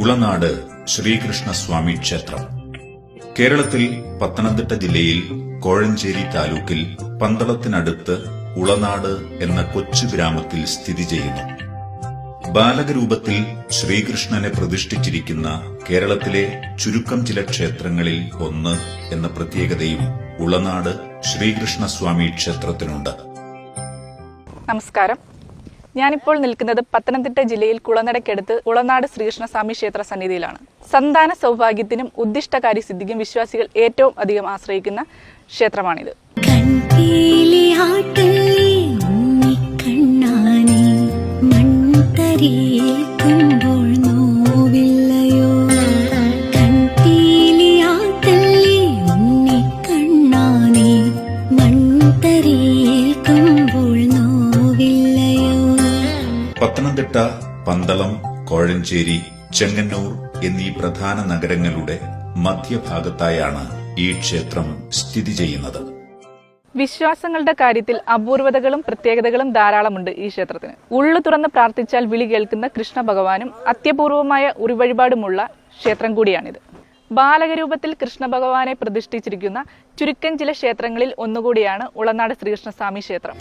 ഉളനാട് ശ്രീകൃഷ്ണസ്വാമി ക്ഷേത്രം. കേരളത്തിൽ പത്തനംതിട്ട ജില്ലയിൽ കോഴഞ്ചേരി താലൂക്കിൽ പന്തളത്തിനടുത്ത് ഉളനാട് എന്ന കൊച്ചു ഗ്രാമത്തിൽ സ്ഥിതി ചെയ്യുന്നു. ബാലകരൂപത്തിൽ ശ്രീകൃഷ്ണനെ പ്രതിഷ്ഠിച്ചിരിക്കുന്ന കേരളത്തിലെ ചുരുക്കം ചില ക്ഷേത്രങ്ങളിൽ ഒന്ന് എന്ന പ്രത്യേകതയും ഉളനാട് ശ്രീകൃഷ്ണസ്വാമി ക്ഷേത്രത്തിനുണ്ട്. നമസ്കാരം. ഞാനിപ്പോൾ നിൽക്കുന്നത് പത്തനംതിട്ട ജില്ലയിൽ കുളനടയ്ക്കടുത്ത് കുളനാട് ശ്രീകൃഷ്ണസ്വാമി ക്ഷേത്ര സന്നിധിയിലാണ്. സന്താന സൗഭാഗ്യത്തിനും ഉദ്ദിഷ്ടകാര്യ സിദ്ധിക്കും വിശ്വാസികൾ ഏറ്റവും അധികം ആശ്രയിക്കുന്ന ക്ഷേത്രമാണിത്. ആട്ടല്ലേ പത്തനംതിട്ട പന്തളം കോഴഞ്ചേരി ചെങ്ങന്നൂർ എന്നീ പ്രധാന നഗരങ്ങളുടെ മധ്യഭാഗത്തായാണ് ഈ ക്ഷേത്രം സ്ഥിതി ചെയ്യുന്നത്. വിശ്വാസങ്ങളുടെ കാര്യത്തിൽ അപൂർവതകളും പ്രത്യേകതകളും ധാരാളമുണ്ട് ഈ ക്ഷേത്രത്തിന്. ഉള്ളു തുറന്ന് പ്രാർത്ഥിച്ചാൽ വിളി കേൾക്കുന്ന കൃഷ്ണ ഭഗവാനും അത്യപൂർവമായ ഉരുവഴിപാടുമുള്ള ക്ഷേത്രം കൂടിയാണിത്. ബാലകരൂപത്തിൽ കൃഷ്ണ ഭഗവാനെ പ്രതിഷ്ഠിച്ചിരിക്കുന്ന ചുരുക്കം ചില ക്ഷേത്രങ്ങളിൽ ഒന്നുകൂടിയാണ് ഉളനാട് ശ്രീകൃഷ്ണസ്വാമി ക്ഷേത്രം.